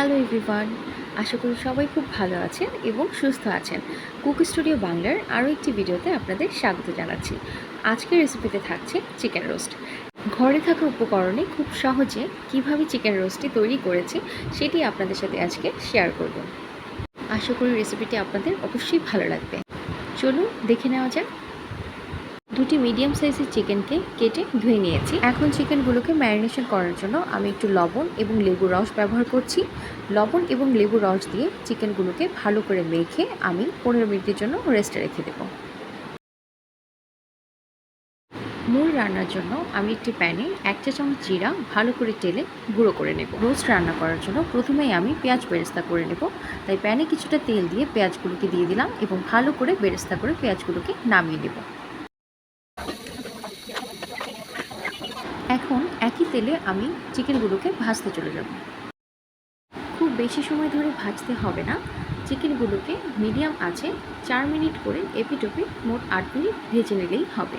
Hello everyone, আশা করি সবাই খুব ভালো আছেন এবং সুস্থ আছেন। কুক স্টুডিও বাংলার আরও একটি ভিডিওতে আপনাদের স্বাগত জানাচ্ছি। আজকের রেসিপিতে থাকছে চিকেন রোস্ট ঘরে থাকা উপকরণে খুব সহজে কীভাবে চিকেন রোস্টটি তৈরি করেছি সেটি আপনাদের সাথে আজকে শেয়ার করব। আশা করি রেসিপিটি আপনাদের অবশ্যই ভালো লাগবে। চলুন দেখে নেওয়া যাক দুটি মিডিয়াম সাইজের চিকেনকে কেটে ধুয়ে নিয়েছি। এখন চিকেনগুলোকে ম্যারিনেশন করার জন্য আমি একটু লবণ এবং লেবু রস ব্যবহার করছি। লবণ এবং লেবু রস দিয়ে চিকেনগুলোকে ভালো করে মেখে আমি পনেরো মিনিটের জন্য রেস্টে রেখে দেব। মূল রান্নার জন্য আমি একটি প্যানে এক চা চামচ জিরা ভালো করে তেলে গুঁড়ো করে নেব। রোস্ট রান্না করার জন্য প্রথমেই আমি পেঁয়াজ বেরেস্তা করে নেব। তাই প্যানে কিছুটা তেল দিয়ে পেঁয়াজগুলোকে দিয়ে দিলাম এবং ভালো করে বেরেস্তা করে পেঁয়াজগুলোকে নামিয়ে নেব। এখন একই তেলে আমি চিকেনগুলোকে ভাজতে চলে যাব। খুব বেশি সময় ধরে ভাজতে হবে না। চিকেনগুলোকে মিডিয়াম আছে চার মিনিট করে এপিটোপি মোট আট মিনিট ভেজে নিলেই হবে।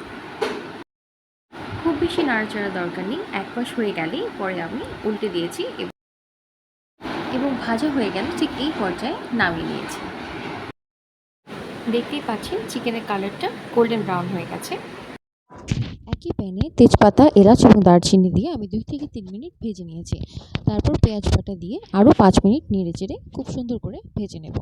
খুব বেশি নাড়াচাড়া দরকার নেই, এক পাশ হয়ে গেলেই পরে আমি উল্টে দিয়েছি এবং- এবং ভাজা হয়ে গেল ঠিক এই পর্যায়ে নামিয়ে নিয়েছি। দেখতেই পাচ্ছেন, চিকেনের কালারটা গোল্ডেন ব্রাউন হয়ে গেছে। একই প্যানে তেজপাতা, এলাচ এবং দারচিনি দিয়ে আমি দুই থেকে তিন মিনিট ভেজে নিয়েছি। তারপর পেঁয়াজ বাটা দিয়ে আরও পাঁচ মিনিট নেড়ে চেড়ে খুব সুন্দর করে ভেজে নেব।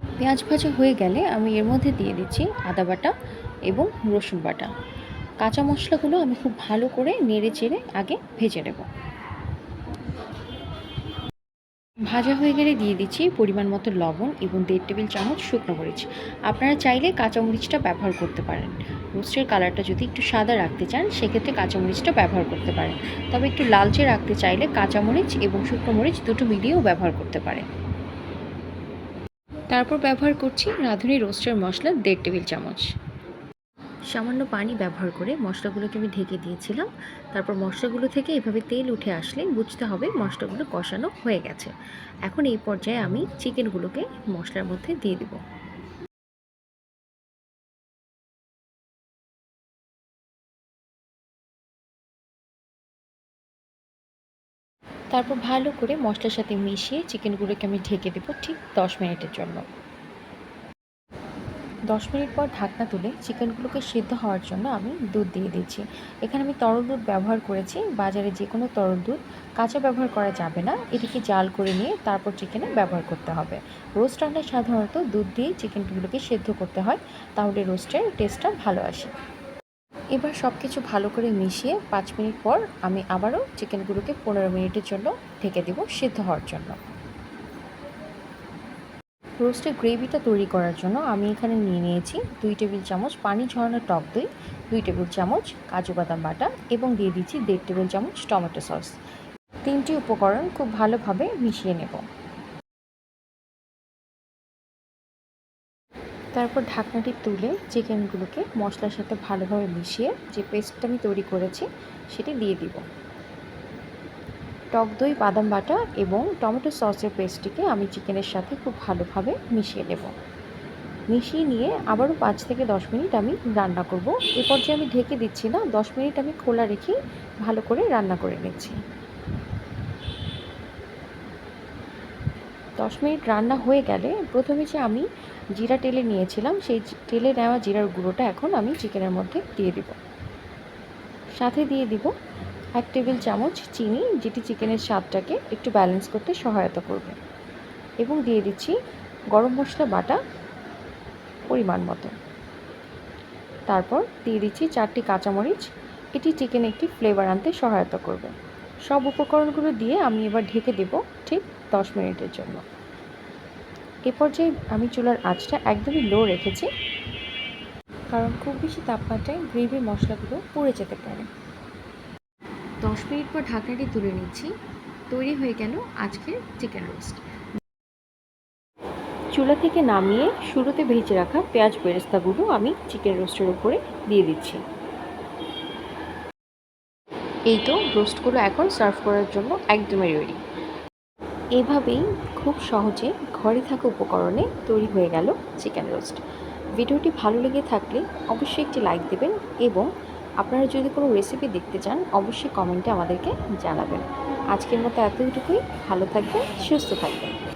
পেঁয়াজ ভাজা হয়ে গেলে আমি এর মধ্যে দিয়ে দিচ্ছি আদা বাটা এবং রসুন বাটা। কাঁচা মশলাগুলো আমি খুব ভালো করে নেড়ে চেড়ে আগে ভেজে নেব। ভাজা হয়ে গেলে দিয়ে দিচ্ছি পরিমাণ মতো লবণ এবং দেড় টেবিল চামচ শুকনো মরিচ। আপনারা চাইলে কাঁচা মরিচটা ব্যবহার করতে পারেন। রোস্টের কালারটা যদি একটু সাদা রাখতে চান, সেক্ষেত্রে কাঁচা মরিচটা ব্যবহার করতে পারেন। তবে একটু লালচে রাখতে চাইলে কাঁচা মরিচ এবং শুকনো মরিচ দুটো মিলিয়েও ব্যবহার করতে পারেন। তারপর ব্যবহার করছি রাঁধুনি রোস্টের মশলা দেড় টেবিল চামচ। সামান্য পানি ব্যবহার করে মশলাগুলোকে আমি ঢেকে দিয়েছিলাম। তারপর মশলাগুলো থেকে এভাবে তেল উঠে আসলে বুঝতে হবে মশলাগুলো কষানো হয়ে গেছে। এখন এই পর্যায়ে আমি চিকেনগুলোকে মশলার মধ্যে দিয়ে দিব। তারপর ভালো করে মশলার সাথে মিশিয়ে চিকেনগুলোকে আমি ঢেকে দেবো ঠিক দশ মিনিটের জন্য। দশ মিনিট পর ঢাকনা তুলে চিকেনগুলোকে সেদ্ধ হওয়ার জন্য আমি দুধ দিয়ে দিচ্ছি। এখানে আমি তরল দুধ ব্যবহার করেছি। বাজারে যে কোনো তরল দুধ কাঁচা ব্যবহার করা যাবে না। এটিকে জাল করে নিয়ে তারপর চিকেনে ব্যবহার করতে হবে। রোস্ট রান্নায় সাধারণত দুধ দিয়ে চিকেনগুলোকে সেদ্ধ করতে হয়। তাহলে রোস্টের টেস্টটা ভালো আসে। এবার সব কিছু ভালো করে মিশিয়ে পাঁচ মিনিট পর আমি আবারও চিকেনগুলোকে পনেরো মিনিটের জন্য ঢেকে দেবো সিদ্ধ হওয়ার জন্য। রোস্টের গ্রেভিটা তৈরি করার জন্য আমি এখানে নিয়ে নিয়েছি দুই টেবিল চামচ পানি ঝরানো টক দই, দুই টেবিল চামচ কাজু বাদাম বাটা এবং দিয়ে দিচ্ছি দেড় টেবিল চামচ টমেটো সস। তিনটি উপকরণ খুব ভালোভাবে মিশিয়ে নেব। তারপর ঢাকনাটি তুলে চিকেনগুলোকে মশলার সাথে ভালোভাবে মিশিয়ে যে পেস্টটা আমি তৈরি করেছি সেটি দিয়ে দিব। টক দই, বাদাম বাটা এবং টমেটো সসের পেস্টটিকে আমি চিকেনের সাথে খুব ভালোভাবে মিশিয়ে নেব। মিশিয়ে নিয়ে আবারও পাঁচ থেকে দশ মিনিট আমি রান্না করব। এ পর্যায়ে আমি ঢেকে দিচ্ছি না, দশ মিনিট আমি খোলা রেখে ভালো করে রান্না করে নিচ্ছি। দশ মিনিট রান্না হয়ে গেলে প্রথমে যে আমি জিরা টেলে নিয়েছিলাম, সেই টেলে নেওয়া জিরার গুঁড়োটা এখন আমি চিকেনের মধ্যে দিয়ে দিব। সাথে দিয়ে দিব এক টেবিল চামচ চিনি, যেটি চিকেনের স্বাদটাকে একটু ব্যালেন্স করতে সহায়তা করবে। এবং দিয়ে দিচ্ছি গরম মশলা বাটা পরিমাণ মতো। তারপর দিয়ে দিচ্ছি চারটি কাঁচামরিচ। এটি চিকেনে একটি ফ্লেভার আনতে সহায়তা করবে। সব উপকরণগুলো দিয়ে আমি এবার ঢেকে দেব ঠিক দশ মিনিটের জন্য। এ পর্যায়ে আমি চুলার আঁচটা একদমই লো রেখেছি, কারণ খুব বেশি তাপমাত্রায় গ্রেভি মশলাগুলো পুড়ে যেতে পারে। দশ মিনিট পর ঢাকনাটি তুলে নিচ্ছি। তৈরি হয়ে গেল আজকের চিকেন রোস্ট চুলা থেকে নামিয়ে শুরুতে ভেজে রাখা পেঁয়াজ বেরেস্তাগুলো আমি চিকেন রোস্টের উপরে দিয়ে দিচ্ছি। এই তো রোস্টগুলো এখন সার্ভ করার জন্য একদমই রেডি এভাবেই খুব সহজে ঘরে থাকা উপকরণে তৈরি হয়ে গেল চিকেন রোস্ট ভিডিওটি ভালো লেগে থাকলে অবশ্যই একটি লাইক দেবেন এবং আপনারা যদি কোনো রেসিপি দেখতে চান, অবশ্যই কমেন্টে আমাদেরকে জানাবেন। আজকের মতো এতটুকুই। ভালো থাকবেন, সুস্থ থাকবেন।